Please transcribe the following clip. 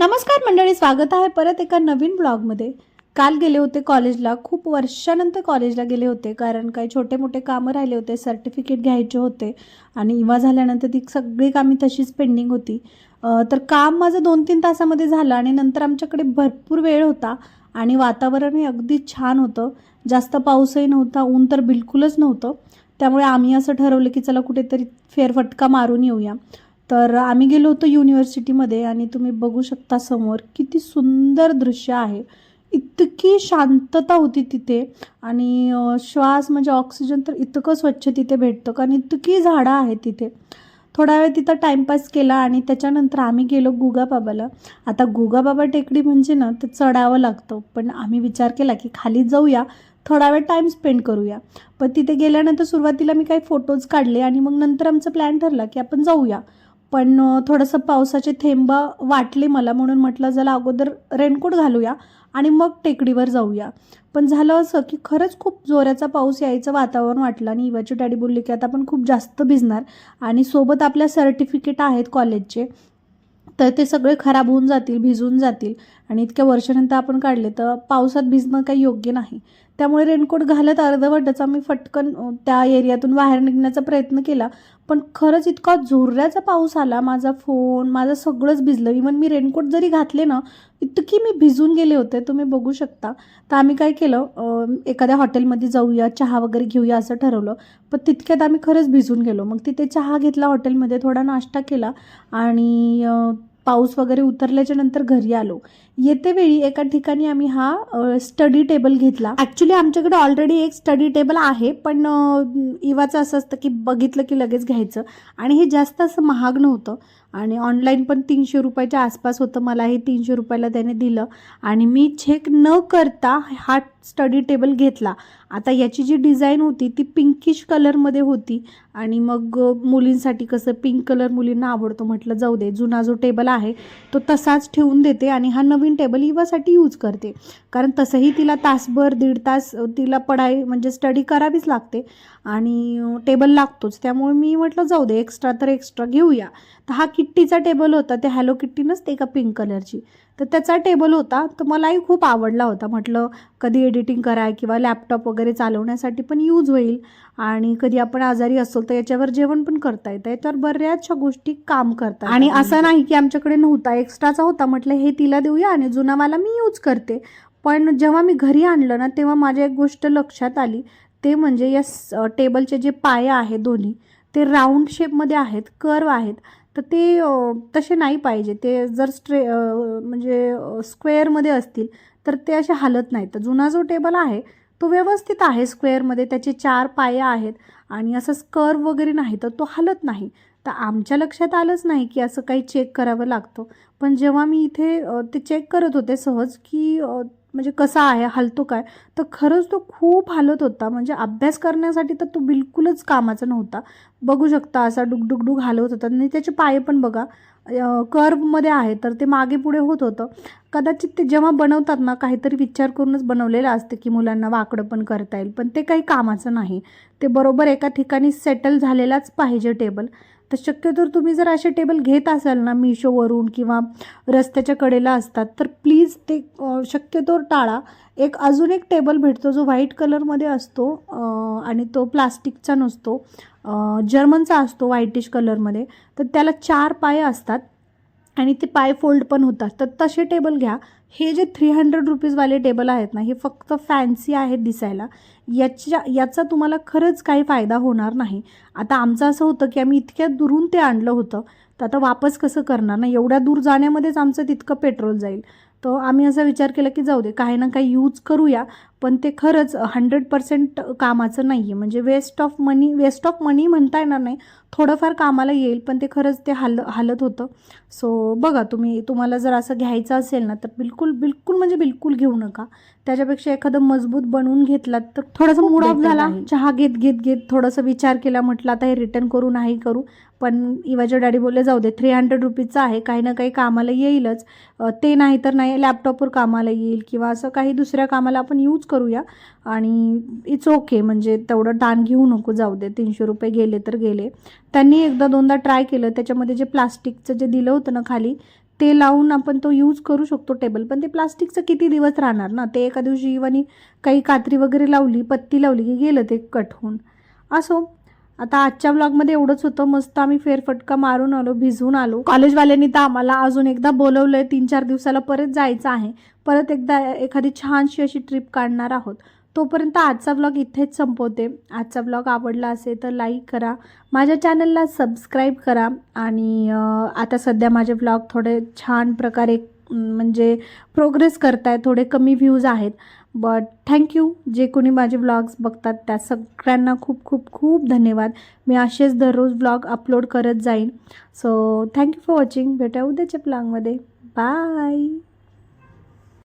नमस्कार मंडळी स्वागत आहे परत एका नवीन ब्लॉगमध्ये. काल गेले होते कॉलेजला खूप वर्षानंतर कॉलेजला गेले होते कारण काही छोटे मोठे कामं राहिले होते सर्टिफिकेट घ्यायचे होते आणि इवा झाल्यानंतर ती सगळी कामी तशीच पेंडिंग होती. तर काम माझं दोन तीन तासामध्ये झालं आणि नंतर आमच्याकडे भरपूर वेळ होता आणि वातावरणही अगदी छान होतं. जास्त पाऊसही नव्हता ऊन तर बिलकुलच नव्हतं. त्यामुळे आम्ही असं ठरवलं की चला कुठेतरी फेरफटका मारून येऊया. तर आम्ही गेलो होतो युनिव्हर्सिटीमध्ये आणि तुम्ही बघू शकता समोर किती सुंदर दृश्य आहे. इतकी शांतता होती तिथे आणि श्वास म्हणजे ऑक्सिजन तर इतकं स्वच्छ तिथे भेटतं कारण इतकी झाडं आहेत तिथे. थोडा वेळ तिथं टाईमपास केला आणि त्याच्यानंतर आम्ही गेलो गुगाबाबाला. आता गुगाबाबा टेकडी म्हणजे ना ते चढावं लागतं. पण आम्ही विचार केला की खाली जाऊया थोडा वेळ टाईम स्पेंड करूया. पण तिथे गेल्यानंतर सुरुवातीला मी काही फोटोज काढले आणि मग नंतर आमचा प्लॅन ठरला की आपण जाऊया. पण थोडंसं पावसाचे थेंब वाटले मला म्हणून म्हटलं जरा अगोदर रेनकोट घालूया आणि मग टेकडीवर जाऊया. पण झालं असं की खरंच खूप जोराचा पाऊस यायचं वातावरण वाटलं आणि इवाची डॅडी बोलली की आता आपण खूप जास्त भिजणार आणि सोबत आपल्या सर्टिफिकेट आहेत कॉलेजचे तर ते सगळे खराब होऊन जातील भिजून जातील आणि इतक्या वर्षानंतर आपण काढले तर पावसात भिजणं काही योग्य नाही. त्यामुळे रेनकोट घालत अर्धवटच आम्ही फटकन त्या एरियातून बाहेर निघण्याचा प्रयत्न केला. पण खरंच इतका जोराचा पाऊस आला माझा फोन माझं सगळंच भिजलं. इवन मी रेनकोट जरी घातले ना इतकी मी भिजून गेले होते तुम्ही बघू शकता. तर आम्ही काय केलं एखाद्या हॉटेलमध्ये जाऊया चहा वगैरे घेऊया असं ठरवलं. पण तितक्यात आम्ही खरंच भिजून गेलो. मग तिथे चहा घेतला हॉटेलमध्ये थोडा नाश्ता केला आणि पाऊस वगैरे उतरल्याच्या नंतर घरी आलो. येते वेळी एका ठिकाणी आम्ही हा स्टडी टेबल घेतला. ॲक्च्युली आमच्याकडे ऑलरेडी एक स्टडी टेबल आहे पण इवाचं असं असतं की बघितलं की लगेच घ्यायचं. आणि हे जास्त असं महाग नव्हतं. आणि ऑनलाईन पण तीनशे रुपयाच्या आसपास होतं. मला हे तीनशे रुपयाला त्याने दिलं. आणि मी चेक न करता हा स्टडी टेबल घेतला. आता याची जी डिझाईन होती ती पिंकिश कलरमध्ये होती. आणि मग मुलींसाठी कसं पिंक कलर मुलींना आवडतो म्हटलं जाऊ दे. जुना जो टेबल आहे तो तसाच ठेवून देते. आणि हा नवीन टेबल इवासाठी यूज करते. कारण तसंही तिला तासभर दीड तास तिला पढाई म्हणजे स्टडी करावीच लागते आणि टेबल लागतोच. त्यामुळे मी म्हटलं जाऊ दे एक्स्ट्रा तर एक्स्ट्रा घेऊया. तर हा किट्टीचा टेबल होता ते हॅलो किट्टी नसते का पिंक कलरची तर त्याचा टेबल होता. तर मलाही खूप आवडला होता. म्हटलं कधी एडिटिंग कराय किंवा लॅपटॉप वगैरे चालवण्यासाठी पण यूज होईल. आणि कधी आपण आजारी असलो तर याच्यावर जेवण पण करता येतं. याच्यावर बऱ्याचशा गोष्टी काम करतात. आणि असं नाही की आमच्याकडे नव्हता. एक्स्ट्राचा होता. म्हटलं हे तिला देऊया आणि जुनावाला मी यूज करते. पण जेव्हा मी घरी आणलं ना तेव्हा माझ्या एक गोष्ट लक्षात आली. ते म्हणजे या टेबलचे जे पाया आहेत दोन्ही ते राऊंड शेपमध्ये आहेत कर्व आहेत. तर ते तसे नाही पाहिजे. ते जर स्ट्रे म्हणजे स्क्वेअरमध्ये असतील तर ते असे हालत नाही तर जुना जो टेबल आहे तो व्यवस्थित आहे स्क्वेअरमध्ये. त्याचे चार पाया आहेत आणि असं कर्व वगैरे नाही तर तो हलत नाही. तर आमच्या लक्षात आलंच नाही की असं काही चेक करावं लागतं. पण जेव्हा मी इथे ते चेक करत होते सहज की म्हणजे कसा आहे हलतो काय तर खरंच तो खूप हालत होता. म्हणजे अभ्यास करण्यासाठी तर तो बिलकुलच कामाचा नव्हता. बघू शकता असा डुगडुगडुग हलवत होता. आणि त्याचे पाय पण बघा कर्वमध्ये आहे तर ते मागे पुढे होत होतं. कदाचित ते जेव्हा बनवतात ना काहीतरी विचार करूनच बनवलेलं असतं की मुलांना वाकडं पण करता येईल पण ते काही कामाचं नाही. ते बरोबर एका ठिकाणी सेटल झालेलाच पाहिजे टेबल तर शक्यतो तुम्ही जर असे टेबल घेत असाल ना मिशोवरून किंवा रस्त्याच्या कडेला असतात तर प्लीज ते शक्यतो टाळा. एक अजून एक टेबल भेटतो जो व्हाईट कलरमध्ये असतो आणि तो प्लास्टिकचा नसतो. जर्मनचा असतो व्हाईटिश कलरमध्ये तर त्याला चार पाय असतात आणि ते पाय फोल्ड पण होतात. तर तसे टेबल घ्या. हे जे थ्री हंड्रेड रुपीजवाले टेबल आहेत ना हे फक्त फॅन्सी आहेत दिसायला. याच्या याचा तुम्हाला खरंच काही फायदा होणार नाही. आता आमचं असं होतं की आम्ही इतक्या दुरून ते आणलं होतं तर आता वापस कसं करणार ना? एवढ्या दूर जाण्यामध्येच आमचं तितकं पेट्रोल जाईल. तर आम्ही असा विचार केला की जाऊ दे काही ना काही यूज करूया पण ते खरंच हंड्रेड पर्सेंट कामाचं नाही आहे म्हणजे waste of money waste of money म्हणता येणार नाही थोडंफार कामाला येईल पण ते खरंच ते हाल हालत होतं. सो बघा तुम्ही तुम्हाला जर असं घ्यायचं असेल ना तर बिलकुल बिलकुल म्हणजे बिलकुल घेऊ नका. त्याच्यापेक्षा एखादं मजबूत बनवून घेतलात तर थोडासा मूड ऑफ झाला. चहा घेत घेत घेत थोडासा विचार केला म्हटलं आता हे रिटर्न करू नाही करू. पण इवाच्या डॅडी बोलले जाऊ दे थ्री हंड्रेड रुपीजचं आहे काही ना काही कामाला येईलच. ते नाही तर नाही लॅपटॉपवर कामाला येईल किंवा असं काही दुसऱ्या कामाला आपण यूज करूया. आणि इट्स ओके म्हणजे तेवढं ताण घेऊ नको जाऊ दे. तीनशे रुपये गेले तर गेले. त्यांनी एकदा दोनदा ट्राय केलं. त्याच्यामध्ये जे प्लास्टिकचं जे दिलं होतं ना खाली ते लावून आपण तो यूज करू शकतो टेबल पण ते प्लास्टिकचं किती दिवस राहणार ना? ते एका दिवशी इवानी काही कात्री वगैरे लावली पत्ती लावली की गेलं ते कट होऊन. असो. आता आजच्या ब्लॉगमध्ये एवढंच होतं. मस्त आम्ही फेरफटका मारून आलो भिजून आलो. कॉलेजवाल्यांनी तर आम्हाला अजून एकदा बोलवलं आहे तीन चार दिवसाला परत जायचं आहे. परत एकदा एखादी छानशी अशी ट्रिप काढणार आहोत. तोपर्यंत आजचा ब्लॉग इथेच संपवते. आजचा ब्लॉग आवडला असेल तर लाईक करा. माझ्या चॅनलला सबस्क्राईब करा आणि आता सध्या माझे ब्लॉग थोडे छान प्रकारे म्हणजे प्रोग्रेस करत आहे थोडे कमी व्ह्यूज आहेत. बट थँक्यू जे कोणी माझे ब्लॉग्स बघतात त्या सगळ्यांना खूप खूप खूप धन्यवाद. मी असेच दररोज ब्लॉग अपलोड करत जाईन. सो थँक्यू फॉर वॉचिंग भेटा उद्याच्या ब्लॉगमध्ये बाय